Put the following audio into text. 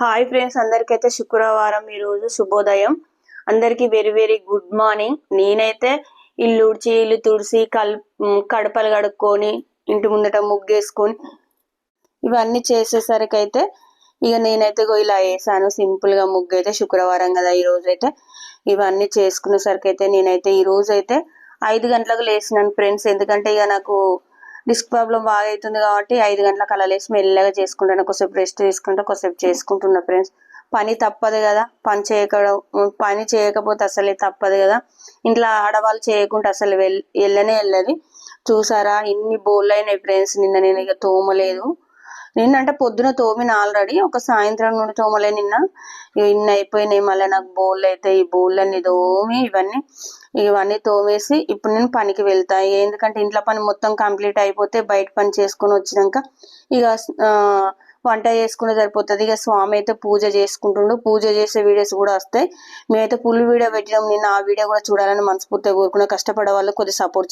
Hi friends అందరికైతే శుక్రవారం ఈరోజు శుభోదయం. అందరికీ వెరీ వెరీ గుడ్ మార్నింగ్ నేనైతే ఇల్లు ఉడిచి ఇల్లు తుడిసి కల్ కడపలు కడుక్కొని ఇంటి ముందట ముగ్గేసుకొని ఇవన్నీ చేసేసరికి అయితే ఇక నేనైతే ఇలా వేసాను. సింపుల్గా ముగ్గు అయితే శుక్రవారం కదా ఈ అయితే ఇవన్నీ చేసుకునేసరికి అయితే నేనైతే ఈ రోజు అయితే ఐదు గంటలకు లేచినాను ఫ్రెండ్స్ ఎందుకంటే ఇక నాకు డిస్క్ ప్రాబ్లం బాగా అవుతుంది కాబట్టి ఐదు గంటలకు అలా లేచి మెల్లగా చేసుకుంటాను. కొద్దిసేపు రెస్ట్ తీసుకుంటా కొద్దిసేపు చేసుకుంటున్నా ఫ్రెండ్స్. పని తప్పదు కదా పని చేయకడం పని చేయకపోతే అసలే తప్పదు కదా. ఇంట్లో ఆడవాళ్ళు చేయకుండా అసలు వెళ్ళనే వెళ్ళదు. చూసారా ఇన్ని బోళ్ళు అయినాయి ఫ్రెండ్స్. నిన్న నేను ఇక తోమలేదు. నిన్నంటే పొద్దున తోమిన ఆల్రెడీ ఒక సాయంత్రం నుండి తోమలే నిన్న. ఇక ఇన్ని అయిపోయినాయి మళ్ళీ నాకు బోళ్ళు అయితే ఈ బోళ్ళని తోమి ఇవన్నీ ఇవన్నీ తోమేసి ఇప్పుడు నేను పనికి వెళ్తా. ఎందుకంటే ఇంట్లో పని మొత్తం కంప్లీట్ అయిపోతే బయట పని చేసుకుని వచ్చినాక ఇక వంట చేసుకునే సరిపోతుంది. ఇక స్వామి అయితే పూజ చేసుకుంటుండు. పూజ చేసే వీడియోస్ కూడా వస్తాయి. మేమైతే ఫుల్ వీడియో పెట్టినాం. నిన్న ఆ వీడియో కూడా చూడాలని మనస్ఫూర్తిగా కోరుకున్నా. కష్టపడే వాళ్ళు కొద్దిగా సపోర్ట్